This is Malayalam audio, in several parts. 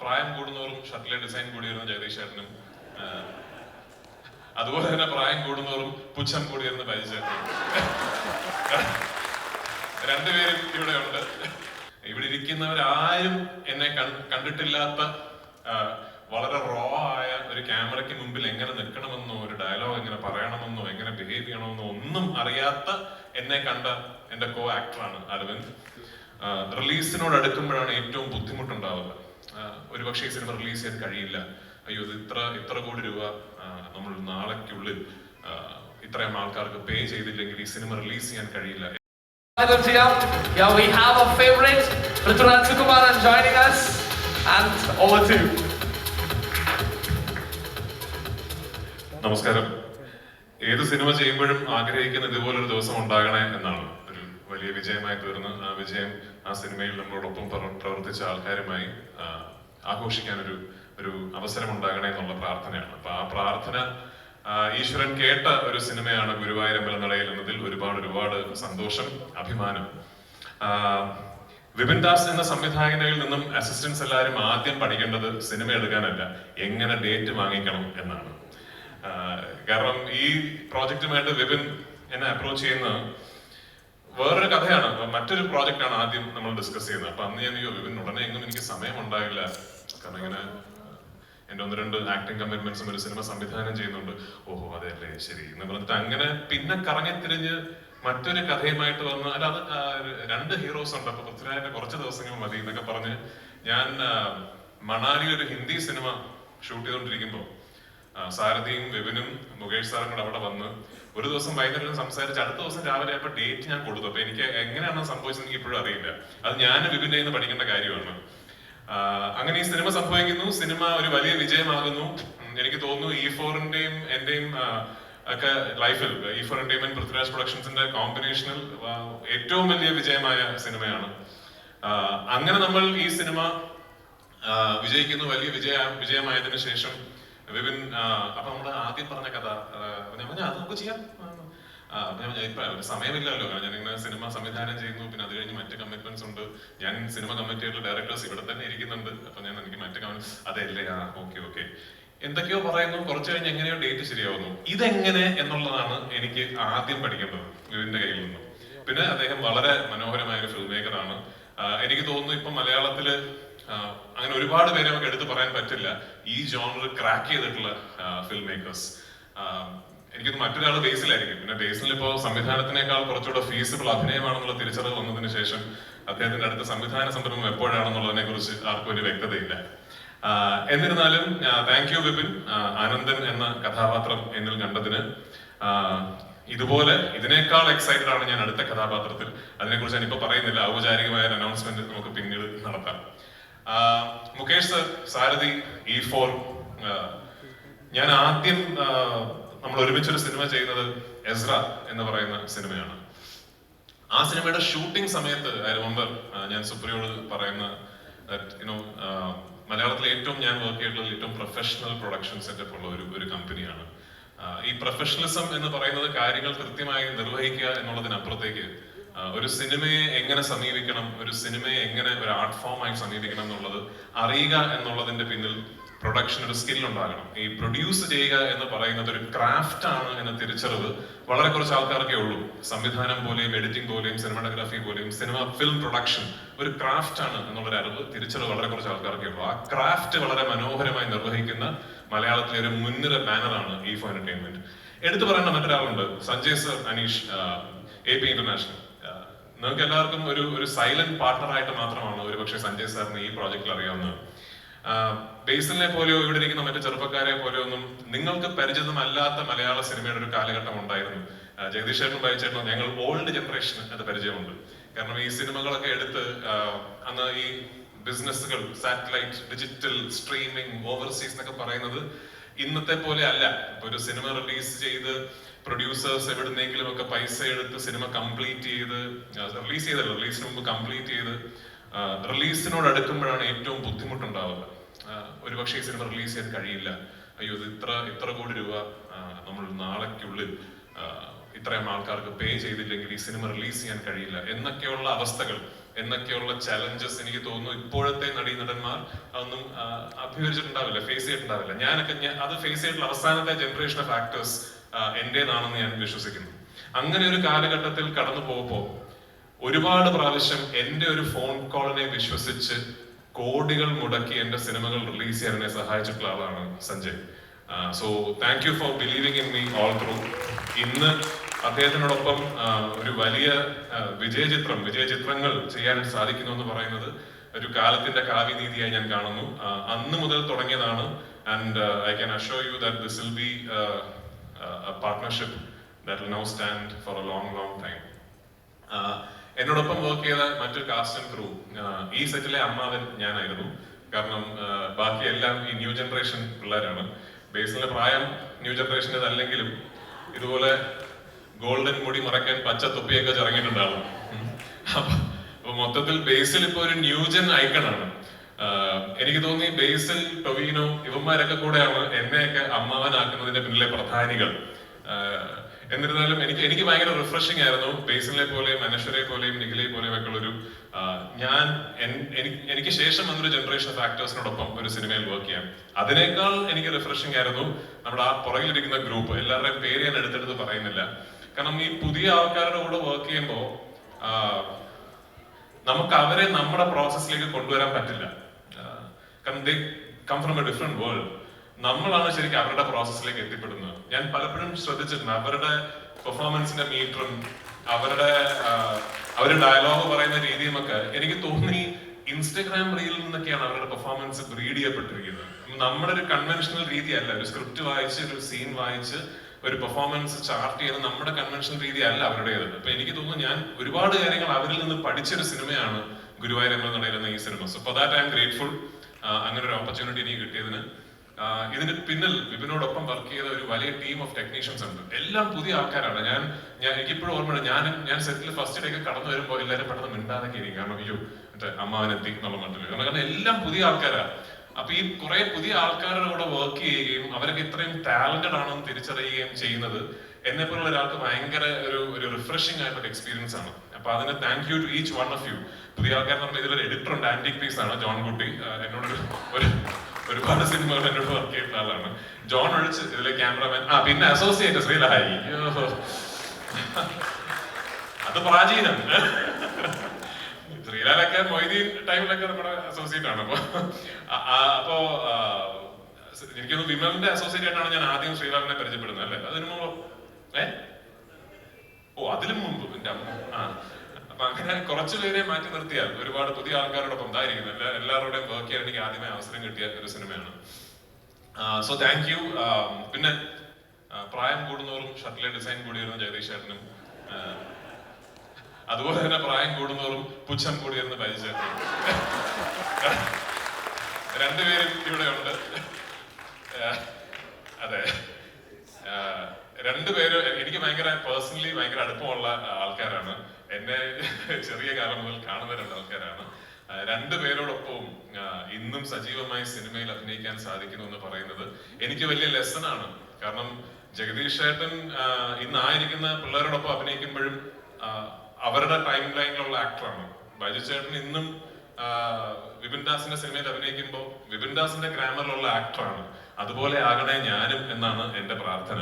പ്രായം കൂടുന്നവരും ഷർട്ടിലെ ഡിസൈൻ കൂടിയിരുന്ന ജഗദീഷ് അതുപോലെ തന്നെ പ്രായം കൂടുന്നവരും പുച്ഛം കൂടിയിരുന്ന ബൈജു രണ്ടുപേരും ഇവിടെ ഉണ്ട്. ഇവിടെ ഇരിക്കുന്നവരാരും എന്നെ കണ്ടിട്ടില്ലാത്ത വളരെ റോ ആയ ഒരു ക്യാമറയ്ക്ക് മുമ്പിൽ എങ്ങനെ നിൽക്കണമെന്നോ ഒരു ഡയലോഗ് എങ്ങനെ പറയണമെന്നോ എങ്ങനെ ബിഹേവ് ചെയ്യണമെന്നോ ഒന്നും അറിയാത്ത എന്നെ കണ്ട എന്റെ കോ ആക്ടറാണ് അരവിന്ദ്. റിലീസിനോട് അടുക്കുമ്പോഴാണ് ഏറ്റവും ബുദ്ധിമുട്ടുണ്ടാവുക ഒരുപക്ഷെ ഈ സിനിമ റിലീസ് ചെയ്യാൻ കഴിയില്ല അയ്യോ ഇത് ഇത്ര ഇത്ര കോടി രൂപ നമ്മൾ നാളേക്കുള്ളിൽ ഇത്രയും ആൾക്കാർക്ക് പേ ചെയ്തില്ലെങ്കിൽ ഈ സിനിമ റിലീസ് ചെയ്യാൻ കഴിയില്ല Hello Tia. Yeah, we have a favorite, Prithviraj Sukumaran joining us. And over to you. നമസ്കാരം ഏത് സിനിമ ചെയ്യുമ്പോഴും ആഗ്രഹിക്കുന്ന ഇതുപോലൊരു ദിവസം ഉണ്ടാകണേ എന്നാണ് ഒരു വലിയ വിജയമായി തീർന്ന് ആ വിജയം ആ സിനിമയിൽ നമ്മളോടൊപ്പം പ്രവർ- പ്രവർത്തിച്ച ആൾക്കാരുമായി ആഘോഷിക്കാൻ ഒരു ഒരു അവസരം ഉണ്ടാകണേ എന്നുള്ള പ്രാർത്ഥനയാണ്. അപ്പൊ ആ പ്രാർത്ഥന ഈശ്വരൻ കേട്ട ഒരു സിനിമയാണ് ഗുരുവായൂരമ്പല നടയിൽ എന്നതിൽ ഒരുപാട് ഒരുപാട് സന്തോഷം അഭിമാനം. വിപിൻ ദാസ് എന്ന സംവിധായകനിൽ നിന്നും അസിസ്റ്റൻസ് എല്ലാവരും ആദ്യം പഠിക്കേണ്ടത് സിനിമ എടുക്കാനല്ല എങ്ങനെ ഡേറ്റ് വാങ്ങിക്കണം എന്നാണ്. കാരണം ഈ പ്രോജക്റ്റുമായിട്ട് വിപിൻ എന്നെ അപ്രോച്ച് ചെയ്യുന്ന വേറൊരു കഥയാണ്. മറ്റൊരു പ്രോജക്റ്റ് ആണ് ആദ്യം നമ്മൾ ഡിസ്കസ് ചെയ്യുന്നത്. അപ്പൊ അന്ന് ഞാൻ അയ്യോ വിപിൻ ഉടനെ എങ്ങും എനിക്ക് സമയം ഉണ്ടായില്ല കാരണം ഇങ്ങനെ എന്റെ ഒന്ന് രണ്ട് ആക്ടിങ് കമ്മിറ്റ്മെന്റ്സും ഒരു സിനിമ സംവിധാനം ചെയ്യുന്നുണ്ട്. ഓഹോ അതെ അല്ലേ ശരി. എന്ന് പറഞ്ഞിട്ട് അങ്ങനെ പിന്നെ കറങ്ങി കറങ്ങിത്തിരിഞ്ഞ് മറ്റൊരു കഥയുമായിട്ട് വന്ന് അല്ല അത് രണ്ട് ഹീറോസ് ഉണ്ട്. അപ്പൊ പൃഥ്വിരാജിന്റെ കുറച്ച് ദിവസങ്ങൾ മതി എന്നൊക്കെ പറഞ്ഞ് ഞാൻ മണാലി ഒരു ഹിന്ദി സിനിമ ഷൂട്ട് ചെയ്തുകൊണ്ടിരിക്കുമ്പോൾ സാരഥിയും വിപിനും മുകേഷ് സാറും കൂടെ അവിടെ വന്ന് ഒരു ദിവസം വൈകുന്നേരം സംസാരിച്ച് അടുത്ത ദിവസം രാവിലെ അപ്പൊ ഡേറ്റ് ഞാൻ കൊടുത്തു. അപ്പൊ എനിക്ക് എങ്ങനെയാണോ സംഭവിച്ചത് എനിക്ക് ഇപ്പോഴും അറിയില്ല. അത് ഞാൻ വിപിന്റെ നിന്ന് പഠിക്കേണ്ട കാര്യമാണ്. അങ്ങനെ ഈ സിനിമ സംഭവിക്കുന്നു. സിനിമ ഒരു വലിയ വിജയമാകുന്നു. എനിക്ക് തോന്നുന്നു ഇ ഫോറിന്റെയും എന്റെയും ഒക്കെ ലൈഫിൽ ഇ ഫോർ എന്റർടൈൻമെന്റ് പൃഥ്വിരാജ് പ്രൊഡക്ഷൻസിന്റെ കോമ്പിനേഷനിൽ ഏറ്റവും വലിയ വിജയമായ സിനിമയാണ്. അങ്ങനെ നമ്മൾ ഈ സിനിമ വിജയിക്കുന്നു. വലിയ വിജയ വിജയമായതിനു ശേഷം വിപിൻ അപ്പൊ നമ്മുടെ ആദ്യം പറഞ്ഞ കഥ ഞാൻ അത് നമുക്ക് ചെയ്യാം. ഒരു സമയമില്ലല്ലോ. കാരണം ഞാൻ ഇങ്ങനെ സിനിമ സംവിധാനം ചെയ്യുന്നു പിന്നെ അത് കഴിഞ്ഞ് മറ്റ് കമ്മിറ്റ്മെന്റ്സ് ഉണ്ട്. ഞാൻ സിനിമ കമ്മിറ്റിയുടെ ഡയറക്ടേഴ്സ് ഇവിടെ തന്നെ ഇരിക്കുന്നുണ്ട്. അപ്പൊ ഞാൻ എനിക്ക് മറ്റു കമ്മിറ്റ് അതല്ലേ? ആ ഓക്കെ ഓക്കെ എന്തൊക്കെയോ പറയുന്നു. കുറച്ച് കഴിഞ്ഞ് എങ്ങനെയോ ഡേറ്റ് ശരിയാവുന്നു. ഇതെങ്ങനെ എന്നുള്ളതാണ് എനിക്ക് ആദ്യം പഠിക്കേണ്ടത് വിപിന്റെ കയ്യിൽ നിന്നും. പിന്നെ അദ്ദേഹം വളരെ മനോഹരമായ ഒരു ഫിൽം മേക്കറാണ് എനിക്ക് തോന്നുന്നു ഇപ്പൊ മലയാളത്തിൽ അങ്ങനെ ഒരുപാട് പേരെ നമുക്ക് എടുത്തു പറയാൻ പറ്റില്ല. ഈ ജോണർ ക്രാക്ക് ചെയ്തിട്ടുള്ള ഫിലിം മേക്കേഴ്സ് എനിക്കത് മറ്റൊരാൾ ബേസിലായിരിക്കും. പിന്നെ ബേസിൽ ഇപ്പോൾ സംവിധാനത്തിനേക്കാൾ കുറച്ചുകൂടെ ഫീസിബിൾ അഭിനയമാണെന്നുള്ള തിരിച്ചറിവ് വന്നതിന് ശേഷം അദ്ദേഹത്തിന്റെ അടുത്ത സംവിധാന സംരംഭം എപ്പോഴാണെന്നുള്ളതിനെ കുറിച്ച് ആർക്കും ഒരു വ്യക്തതയില്ല. എന്നിരുന്നാലും താങ്ക് യു വിപിൻ. ആനന്ദൻ എന്ന കഥാപാത്രം എന്നിൽ കണ്ടതിന് ഇതുപോലെ ഇതിനേക്കാൾ എക്സൈറ്റഡ് ആണ് ഞാൻ അടുത്ത കഥാപാത്രത്തിൽ. അതിനെക്കുറിച്ച് ഇപ്പൊ പറയുന്നില്ല. ഔപചാരികമായ ഒരു അനൗൺസ്മെന്റ് നമുക്ക് പിന്നീട് നടത്താം. Mukesh sir Sarathi E four ഞാൻ ആദ്യം നമ്മൾ ഒരുമിച്ചൊരു സിനിമ ചെയ്യുന്നത് എസ്ര എന്ന് പറയുന്ന സിനിമയാണ്. ആ സിനിമയുടെ ഷൂട്ടിംഗ് സമയത്ത് ഐ റിമെമ്പർ ഞാൻ സുപ്രിയോട് പറയുന്ന യുനോ മലയാളത്തിലെ ഏറ്റവും ഞാൻ വർക്ക് ചെയ്തിട്ടുള്ള ഏറ്റവും പ്രൊഫഷണൽ പ്രൊഡക്ഷൻ സെറ്റപ്പ് ഉള്ള ഒരു ഒരു കമ്പനിയാണ് ഈ പ്രൊഫഷണലിസം എന്ന് പറയുന്നത് കാര്യങ്ങൾ കൃത്യമായി നിർവഹിക്കുക എന്നുള്ളതിനപ്പുറത്തേക്ക് ഒരു സിനിമയെ എങ്ങനെ സമീപിക്കണം ഒരു സിനിമയെ എങ്ങനെ ഒരു ആർട്ട് ഫോമായി സമീപിക്കണം എന്നുള്ളത് അറിയുക എന്നുള്ളതിന്റെ പിന്നിൽ പ്രൊഡക്ഷൻ ഒരു സ്കിൽ ഉണ്ടാകണം. ഈ പ്രൊഡ്യൂസ് ചെയ്യുക എന്ന് പറയുന്നത് ഒരു ക്രാഫ്റ്റ് ആണ് എന്ന തിരിച്ചറിവ് വളരെ കുറച്ച് ആൾക്കാർക്കേ ഉള്ളൂ. സംവിധാനം പോലെയും എഡിറ്റിംഗ് പോലെയും സിനിമാറ്റോഗ്രാഫി പോലെയും സിനിമ ഫിലിം പ്രൊഡക്ഷൻ ഒരു ക്രാഫ്റ്റ് ആണ് എന്നുള്ളൊരു അറിവ് തിരിച്ചറിവ് വളരെ കുറച്ച് ആൾക്കാർക്കേ ഉള്ളൂ. ആ ക്രാഫ്റ്റ് വളരെ മനോഹരമായി നിർവഹിക്കുന്ന മലയാളത്തിലെ ഒരു മുൻനിര ബാനറാണ് ഈ ഫോർ എന്റർടൈൻമെന്റ് എടുത്തു പറയേണ്ട മറ്റൊരാളുണ്ട് Sanjay sir Aneesh A P international നിങ്ങൾക്ക് എല്ലാവർക്കും ഒരു ഒരു സൈലന്റ് പാർട്ണർ ആയിട്ട് മാത്രമാണ് ഒരു പക്ഷേ സഞ്ജയ് സാറിന് ഈ പ്രോജക്റ്റിൽ അറിയാവുന്നത്. ബേസിലിനെ പോലെയോ ഇവിടെ ഇരിക്കുന്ന മറ്റു ചെറുപ്പക്കാരെ പോലെയോ ഒന്നും നിങ്ങൾക്ക് പരിചിതമല്ലാത്ത മലയാള സിനിമയുടെ ഒരു കാലഘട്ടം ഉണ്ടായിരുന്നു. ജഗദീഷേട്ടനും ബൈച്ചേട്ടനും ഞങ്ങൾ ഓൾഡ് ജനറേഷന് അത് പരിചയമുണ്ട്. കാരണം ഈ സിനിമകളൊക്കെ എടുത്ത് അന്ന് ഈ ബിസിനസ്സുകൾ സാറ്റലൈറ്റ് ഡിജിറ്റൽ സ്ട്രീമിംഗ് ഓവർസീസ് എന്നൊക്കെ പറയുന്നത് ഇന്നത്തെ പോലെ അല്ല. ഒരു സിനിമ റിലീസ് ചെയ്ത് പ്രൊഡ്യൂസേഴ്സ് എവിടുന്നെങ്കിലും ഒക്കെ പൈസ എടുത്ത് സിനിമ കംപ്ലീറ്റ് ചെയ്ത് റിലീസ് ചെയ്തല്ലോ റിലീസിന് മുമ്പ് കംപ്ലീറ്റ് ചെയ്ത് റിലീസിനോട് അടുക്കുമ്പോഴാണ് ഏറ്റവും ബുദ്ധിമുട്ടുണ്ടാവുക. ഒരുപക്ഷെ ഈ സിനിമ റിലീസ് ചെയ്യാൻ കഴിയില്ല. അയ്യോ ഇത് ഇത്ര ഇത്ര കോടി രൂപ നമ്മൾ നാളേക്കുള്ളിൽ ഇത്രയും ആൾക്കാർക്ക് പേ ചെയ്തില്ലെങ്കിൽ ഈ സിനിമ റിലീസ് ചെയ്യാൻ കഴിയില്ല. എന്നൊക്കെയുള്ള അവസ്ഥകൾ എന്നൊക്കെയുള്ള ചലഞ്ചസ് എനിക്ക് തോന്നുന്നു ഇപ്പോഴത്തെ നടീ നടന്മാർ അതൊന്നും അഭിമുഖിച്ചിട്ടുണ്ടാവില്ല ഫേസ് ചെയ്തിട്ടുണ്ടാവില്ല. ഞാനൊക്കെ ഞാൻ അത് ഫേസ് ചെയ്തിട്ടുള്ള അവസാനത്തെ ജനറേഷൻ ഓഫ് ആക്ടേഴ്സ് എന്റേതാണെന്ന് ഞാൻ വിശ്വസിക്കുന്നു. അങ്ങനെ ഒരു കാലഘട്ടത്തിൽ കടന്നു പോകുമ്പോൾ ഒരുപാട് പ്രാവശ്യം എന്റെ ഒരു ഫോൺ കോളിനെ വിശ്വസിച്ച് കോടികൾ മുടക്കി എന്റെ സിനിമകൾ റിലീസ് ചെയ്യാൻ എന്നെ സഹായിച്ചിട്ടുള്ള ആളാണ് Sanjay. So thank you for believing in me all through ഇന്ന് അദ്ദേഹത്തിനോടൊപ്പം ഒരു വലിയ വിജയചിത്രം വിജയചിത്രങ്ങൾ ചെയ്യാൻ സാധിക്കുന്നു എന്ന് പറയുന്നത് ഒരു കാലത്തിന്റെ കാവ്യനീതിയായി ഞാൻ കാണുന്നു. അന്ന് മുതൽ തുടങ്ങിയതാണ്. And I can assure you that this will be partnership that will now stand for a long long time എന്നോടൊപ്പം വർക്ക് ചെയ്ത മറ്റൊരു കാസ്റ്റ് ആൻഡ് ക്രൂ ഈ സെറ്റിലെ അമ്മാവൻ ഞാനായിരുന്നു. കാരണം ബാക്കി എല്ലാം ഈ ന്യൂ ജനറേഷൻ പിള്ളേരാണ്. ബേസിലെ പ്രായം ന്യൂ ജനറേഷന്റെ അല്ലെങ്കിലും ഇതുപോലെ ഗോൾഡൻ മുടി മറക്കാൻ പച്ച തൊപ്പിയൊക്കെ ചിറങ്ങിയിട്ടുണ്ടാവും. അപ്പൊ മൊത്തത്തിൽ ബേസിൽ ഇപ്പൊ ഒരു ന്യൂജൻ ഐക്കണാണ് എനിക്ക് തോന്നി ബേസിൽ ടൊവീനോ ഇവന്മാരൊക്കെ കൂടെയാണ് എന്നെയൊക്കെ അമ്മാവനാക്കുന്നതിന്റെ പിന്നിലെ പ്രധാനികൾ. എന്നിരുന്നാലും എനിക്ക് എനിക്ക് ഭയങ്കര റിഫ്രഷിംഗ് ആയിരുന്നു ബേസിലെ പോലെ അനശ്വരെ പോലെയും നിഖിലെ പോലെയും ഒക്കെ ഒരു ഞാൻ എനിക്ക് ശേഷം വന്നൊരു ജനറേഷൻ ഓഫ് ആക്ടേഴ്സിനോടൊപ്പം ഒരു സിനിമയിൽ വർക്ക് ചെയ്യാം. അതിനേക്കാൾ എനിക്ക് റിഫ്രഷിംഗ് ആയിരുന്നു നമ്മുടെ ആ പുറകിലിരിക്കുന്ന ഗ്രൂപ്പ് എല്ലാവരുടെയും പേര് ഞാൻ എടുത്തെടുത്ത് പറയുന്നില്ല. കാരണം ഈ പുതിയ ആൾക്കാരുടെ കൂടെ വർക്ക് ചെയ്യുമ്പോൾ നമുക്ക് അവരെ നമ്മുടെ പ്രോസസ്സിലേക്ക് കൊണ്ടുവരാൻ പറ്റില്ല. കാരണം they come from a different world നമ്മളാണ് ശരിക്കും അവരുടെ പ്രോസസ്സിലേക്ക് എത്തിപ്പെടുന്നത്. ഞാൻ പലപ്പോഴും ശ്രദ്ധിച്ചിട്ടുണ്ട് അവരുടെ പെർഫോമൻസിന്റെ മീറ്ററും അവരുടെ അവർ ഡയലോഗ് പറയുന്ന രീതിയും ഒക്കെ എനിക്ക് തോന്നി ഇൻസ്റ്റഗ്രാം റീലിൽ നിന്നൊക്കെയാണ് അവരുടെ പെർഫോമൻസ് ബ്രീഡ് ചെയ്യപ്പെട്ടിരിക്കുന്നത് നമ്മുടെ ഒരു കൺവെൻഷണൽ രീതിയല്ല ഒരു സ്ക്രിപ്റ്റ് വായിച്ച് ഒരു സീൻ വായിച്ച് ഒരു പെർഫോമൻസ് ചാർട്ട് ചെയ്യുന്ന നമ്മുടെ കൺവെൻഷൻ രീതി അല്ല അവരുടേത് അപ്പൊ എനിക്ക് തോന്നുന്നു ഞാൻ ഒരുപാട് കാര്യങ്ങൾ അവരിൽ നിന്ന് പഠിച്ചൊരു സിനിമയാണ് ഗുരുവായൂർ എന്ന ഈ cinema. So for that I'm grateful അങ്ങനെ ഒരു ഓപ്പർച്യൂണിറ്റി എനിക്ക് കിട്ടിയതിന്. ഇതിന് പിന്നിൽ വിപിനോടൊപ്പം വർക്ക് ചെയ്ത ഒരു വലിയ ടീം ഓഫ് ടെക്നീഷ്യൻസ് ഉണ്ട്. എല്ലാം പുതിയ ആൾക്കാരാണ്. ഞാൻ ഞാൻ എനിക്കിപ്പോഴും ഓർമ്മയുണ്ട്. ഞാൻ ഞാൻ സെറ്റിൽ ഫസ്റ്റ് ഡേക്ക് കടന്നു വരുമ്പോൾ എല്ലാവരും പെട്ടെന്ന് മിണ്ടാതെ ഇരിക്കും കാരണം അയ്യോ മറ്റേ അമ്മാവനെത്തി എന്നുള്ള കാരണം കാരണം എല്ലാം പുതിയ ആൾക്കാരാണ് അപ്പൊ ഈ കുറെ പുതിയ ആൾക്കാരുടെ കൂടെ വർക്ക് ചെയ്യുകയും അവരൊക്കെ ഇത്രയും ടാലന്റഡ് ആണെന്ന് തിരിച്ചറിയുകയും ചെയ്യുന്നത് എന്നെ പോലുള്ള ഒരാൾക്ക് ഭയങ്കര ഒരു ഒരു റിഫ്രഷിംഗ് ആയിട്ടുള്ള എക്സ്പീരിയൻസ് ആണ്. അപ്പൊ അതിന് thank you to each one of you പുതിയ ആൾക്കാർ പറഞ്ഞാൽ ഇതിലൊരു എഡിറ്റർ ഉണ്ട് ആന്റിക് പീസ് ആണ് ജോൺ കുട്ടി എന്നോട് ഒരു ഒരുപാട് സിനിമകൾ എന്നോട് വർക്ക് ചെയ്ത ആളാണ്. ജോൺ ഒഴിച്ച് ഇതിലെ ക്യാമറമാൻ ആ പിന്നെ അസോസിയേറ്റ് ശ്രീലഹായി. അത് പ്രാചീനം. ശ്രീലാലൊക്കെ മൊയ്തീൻ ടൈമിലൊക്കെ നമ്മുടെ അസോസിയേറ്റ് ആണ്. അപ്പൊ അപ്പോ എനിക്ക് വിമലിന്റെ അസോസിയേറ്റ് ആയിട്ടാണ് ഞാൻ ആദ്യം ശ്രീലാലിനെ പരിചയപ്പെടുന്നത് അല്ലേ? അതിനു മുമ്പ്? ഏ? ഓ അതിലും മുമ്പ്. എന്റെ അമ്മ. ആ. അപ്പൊ അങ്ങനെ കുറച്ചു പേരെ മാറ്റി നിർത്തിയാൽ ഒരുപാട് പുതിയ ആൾക്കാരോടൊപ്പം ഇതായിരിക്കുന്നു. എല്ലാ എല്ലാവരുടെയും വർക്ക് ചെയ്യാൻ എനിക്ക് ആദ്യമേ അവസരം കിട്ടിയ ഒരു സിനിമയാണ്. സോ താങ്ക് യു പിന്നെ പ്രായം കൂടുന്നവരും ഷട്ടിലെ ഡിസൈൻ കൂടിയിരുന്ന ജഗദീഷ് ചേട്ടനും അതുപോലെ തന്നെ പ്രായം കൂടുന്നവരും പുച്ഛം കൂടിയെന്ന് പരിചയം രണ്ടുപേരും ഇവിടെ ഉണ്ട് അതെ. രണ്ടുപേരും എനിക്ക് ഭയങ്കര പേഴ്സണലി ഭയങ്കര അടുപ്പമുള്ള ആൾക്കാരാണ്. എന്നെ ചെറിയ കാലം മുതൽ കാണുന്ന രണ്ട് ആൾക്കാരാണ് രണ്ടുപേരോടൊപ്പവും ഇന്നും സജീവമായി സിനിമയിൽ അഭിനയിക്കാൻ സാധിക്കുന്നു എന്ന് പറയുന്നത് എനിക്ക് വലിയ ലെസൺ ആണ്. കാരണം ജഗദീഷ് ഏട്ടൻ ഇന്നായിരിക്കുന്ന ഇന്ന് പിള്ളേരോടൊപ്പം അഭിനയിക്കുമ്പോഴും അവരുടെ ടൈം ലൈനിലുള്ള ആക്ടറാണ് ബൈജു ചേട്ടൻ ഇന്നും വിപിൻ ദാസിന്റെ സിനിമയിൽ അഭിനയിക്കുമ്പോൾ വിപിൻ ദാസിന്റെ ഗ്രാമറിലുള്ള ആക്ടറാണ് അതുപോലെ ആകണേ ഞാനും എന്നാണ് എന്റെ പ്രാർത്ഥന.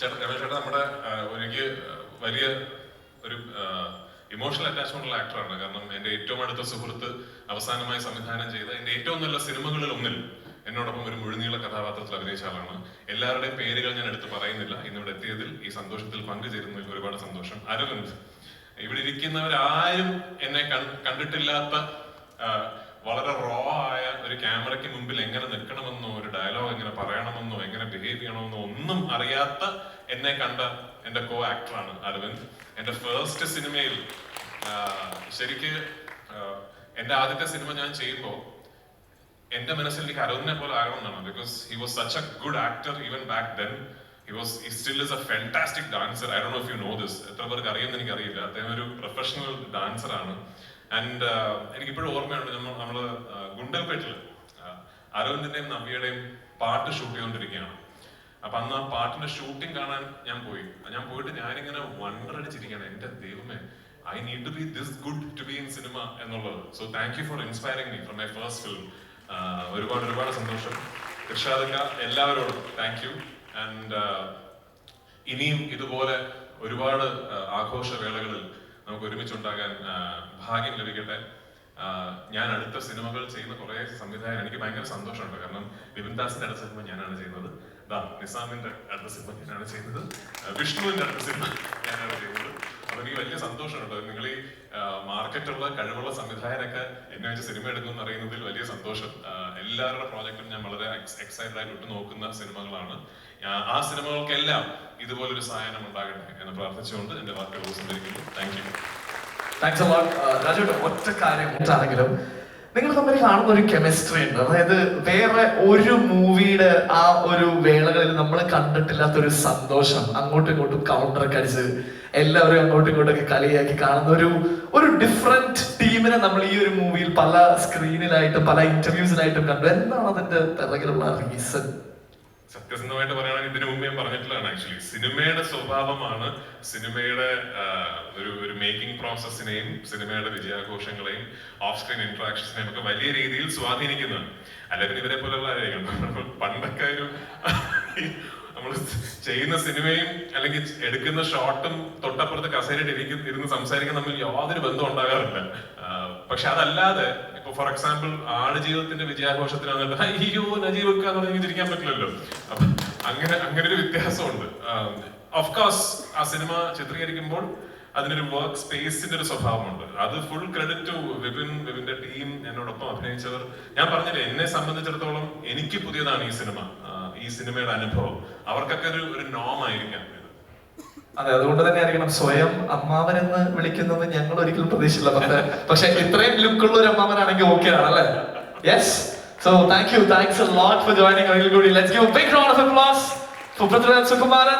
ചേട്ടൻ നമ്മുടെ എനിക്ക് വലിയ ഒരു ഇമോഷണൽ അറ്റാച്ച്മെന്റ് ഉള്ള ആക്ടറാണ് കാരണം എന്റെ ഏറ്റവും അടുത്ത സുഹൃത്ത് അവസാനമായി സംവിധാനം ചെയ്ത എന്റെ ഏറ്റവും നല്ല സിനിമകളിൽ ഒന്നിൽ എന്നോടൊപ്പം ഒരു മുഴുനീള കഥാപാത്രത്തിൽ അഭിനയിച്ച ആളാണ്. എല്ലാവരുടെയും പേരുകൾ ഞാൻ എടുത്ത് പറയുന്നില്ല. ഇന്നിവിടെ എത്തിയതിൽ ഈ സന്തോഷത്തിൽ പങ്കുചേരുന്നതിൽ ഒരുപാട് സന്തോഷം. അരവിന്ദ് ഇവിടെ ഇരിക്കുന്നവരാരും എന്നെ കണ്ടിട്ടില്ലാത്ത വളരെ റോ ആയ ഒരു ക്യാമറയ്ക്ക് മുമ്പിൽ എങ്ങനെ നിൽക്കണമെന്നോ ഒരു ഡയലോഗ് എങ്ങനെ പറയണമെന്നോ എങ്ങനെ ബിഹേവ് ചെയ്യണമെന്നോ ഒന്നും അറിയാത്ത എന്നെ കണ്ട എന്റെ കോ ആക്ടറാണ് അരവിന്ദ് എന്റെ ഫേസ്റ്റ് സിനിമയിൽ ശരിക്ക് എന്റെ ആദ്യത്തെ സിനിമ ഞാൻ ചെയ്യുമ്പോൾ എന്റെ മനസ്സിൽ എനിക്ക് അരവിന്ദിനെ പോലെ ആകണമെന്നാണ്. Because he was such a good actor even back then he was he still is a fantastic dancer I Dr know if you know this എത്ര പേർക്ക് എനിക്ക് അറിയില്ല അദ്ദേഹം ഒരു പ്രൊഫഷണൽ ഡാൻസർ ആണ്. ആൻഡ് എനിക്കിപ്പോഴും ഓർമ്മയുണ്ട് നമ്മൾ നമ്മൾ ഗുണ്ടൽപേട്ടിൽ ഗുണ്ടൽപേട്ടിൽ ആ, അരവിന്ദിന്റെയും നവ്യയുടെയും പാട്ട് ഷൂട്ട് ചെയ്തുകൊണ്ടിരിക്കുകയാണ് അപ്പൊ അന്ന് ആ പാട്ടിന്റെ ഷൂട്ടിംഗ് കാണാൻ ഞാൻ പോയി. ഞാൻ പോയിട്ട് ഞാനിങ്ങനെ വണ്ടർ അടിച്ചിരിക്കുകയാണ്. എന്റെ ദൈവമേ I need to be this good to be in cinema എന്നുള്ളത്. So thank you for inspiring me from my first film ഒരുപാട് ഒരുപാട് സന്തോഷം. കൃഷാദക്ക എല്ലാവരോടും താങ്ക് യു ആൻഡ് ഇനിയും ഇതുപോലെ ഒരുപാട് ആഘോഷ ആഘോഷവേളകളിൽ നമുക്ക് ഒരുമിച്ചുണ്ടാകാൻ ഭാഗ്യം ലഭിക്കട്ടെ. ഞാൻ അടുത്ത സിനിമകൾ ചെയ്യുന്ന കുറെ സംവിധായകൻ എനിക്ക് ഭയങ്കര സന്തോഷമുണ്ട്. കാരണം വിപിൻ ദാസിന്റെ അടുത്ത സിനിമ ഞാനാണ് ചെയ്യുന്നത്. ദാ നിസാമിന്റെ അടുത്ത സിനിമ ഞാനാണ് ചെയ്യുന്നത്. വിഷ്ണുവിന്റെ അടുത്ത സിനിമ ഞാനാണ് ചെയ്യുന്നത്. അപ്പൊ എനിക്ക് വലിയ സന്തോഷമുണ്ട്. നിങ്ങൾ ഈ മാർക്കറ്റുള്ള കഴിവുള്ള സംവിധായകരൊക്കെ എന്നെ വെച്ച് സിനിമ എടുക്കുമെന്ന് അറിയുന്നതിൽ വലിയ സന്തോഷം. എല്ലാവരുടെ പ്രോജക്റ്റും ഞാൻ വളരെ എക്സൈറ്റഡ് ആയിട്ട് ഇട്ട് നോക്കുന്ന സിനിമകളാണ്. ആ- സിനിമകൾക്കെല്ലാം ഇതുപോലൊരു സഹായം ഉണ്ടാകട്ടെ എന്ന് പ്രാർത്ഥിച്ചുകൊണ്ട് എന്റെ വാക്കുകൾ ഉപസംഹരിക്കുന്നു താങ്ക് യു താങ്ക്സ് രാജുവിന്റെ ഒറ്റ കാര്യം ആണെങ്കിലും നിങ്ങൾ തമ്മിൽ കാണുന്ന ഒരു കെമിസ്ട്രി ഉണ്ട്. അതായത് വേറെ ഒരു മൂവിയുടെ ആ ഒരു വേളകളിൽ നമ്മൾ കണ്ടിട്ടില്ലാത്ത ഒരു സന്തോഷം അങ്ങോട്ടും ഇങ്ങോട്ടും കൗണ്ടറൊക്കെ അടിച്ച് എല്ലാവരും അങ്ങോട്ടും ഇങ്ങോട്ടൊക്കെ കളിയാക്കി കാണുന്ന ഒരു ഒരു ഡിഫറെന്റ് ടീമിനെ നമ്മൾ ഈ ഒരു മൂവിയിൽ പല സ്ക്രീനിലായിട്ടും പല ഇന്റർവ്യൂസിലായിട്ടും കണ്ടു. എന്താണ് അതിന്റെ പിറകിലുള്ള റീസൺ സത്യസന്ധമായിട്ട് പറയുകയാണെങ്കിൽ ഇതിനു മുമ്പ് പറഞ്ഞിട്ടുള്ളതാണ് ആക്ച്വലി സിനിമയുടെ സ്വഭാവമാണ് സിനിമയുടെ ഒരു ഒരു മേക്കിംഗ് പ്രോസസ്സിനെയും സിനിമയുടെ വിജയാഘോഷങ്ങളെയും ഓഫ് സ്ക്രീൻ ഇന്ററാക്ഷൻസിനെയും ഒക്കെ വലിയ രീതിയിൽ സ്വാധീനിക്കുന്നത് അല്ലെങ്കിൽ ഇവരെ പോലെയുള്ള പണ്ടൊക്കെ ഒരു നമ്മൾ ചെയ്യുന്ന സിനിമയും അല്ലെങ്കിൽ എടുക്കുന്ന ഷോട്ടും തൊട്ടപ്പുറത്ത് കസേരയിട്ട് ഇരിക്കുന്ന ഇരുന്ന് സംസാരിക്കാൻ തമ്മിൽ യാതൊരു ബന്ധം ഉണ്ടാകാറില്ല. പക്ഷെ അതല്ലാതെ ഇപ്പൊ ഫോർ എക്സാമ്പിൾ ആട് ജീവിതത്തിന്റെ വിജയാഘോഷത്തിന് വന്നിട്ട് അയ്യോ നജീവക്ക എന്ന് പറഞ്ഞ് ചിരിക്കാൻ പറ്റില്ലല്ലോ. അപ്പൊ അങ്ങനെ അങ്ങനെ ഒരു വ്യത്യാസമുണ്ട് ഓഫ്കോഴ്സ് ആ സിനിമ ചിത്രീകരിക്കുമ്പോൾ അതിനൊരു വർക്ക് സ്പേസിന്റെ ഒരു സ്വഭാവമുണ്ട്. അത് ഫുൾ ക്രെഡിറ്റ് ടു വിപിൻ വിപിന്റെ ടീം എന്നോടൊപ്പം അഭിനയിച്ചവർ. ഞാൻ പറഞ്ഞില്ലേ എന്നെ സംബന്ധിച്ചിടത്തോളം എനിക്ക് പുതിയതാണ് ഈ സിനിമ. ഈ സിനിമയുടെ അനുഭവം. അവർക്കൊക്കെ ഒരു ഒരു നോം ആയിരിക്കാം ഇത്. അതെ അതുകൊണ്ട് തന്നെ ആയിരിക്കണം സ്വയം അമ്മാവൻ എന്ന് വിളിക്കുന്നത് ഞങ്ങൾ ഒരിക്കലും പ്രതീക്ഷിച്ചില്ല. പക്ഷേ പക്ഷെ ഇത്രയും ലുക്കുള്ള ഒരു അമ്മാവനാണെങ്കിൽ ഓക്കെ ആണല്ലേ yes so thank you thanks for joining കൂടി ലെറ്റ്സ് സുകുമാരൻ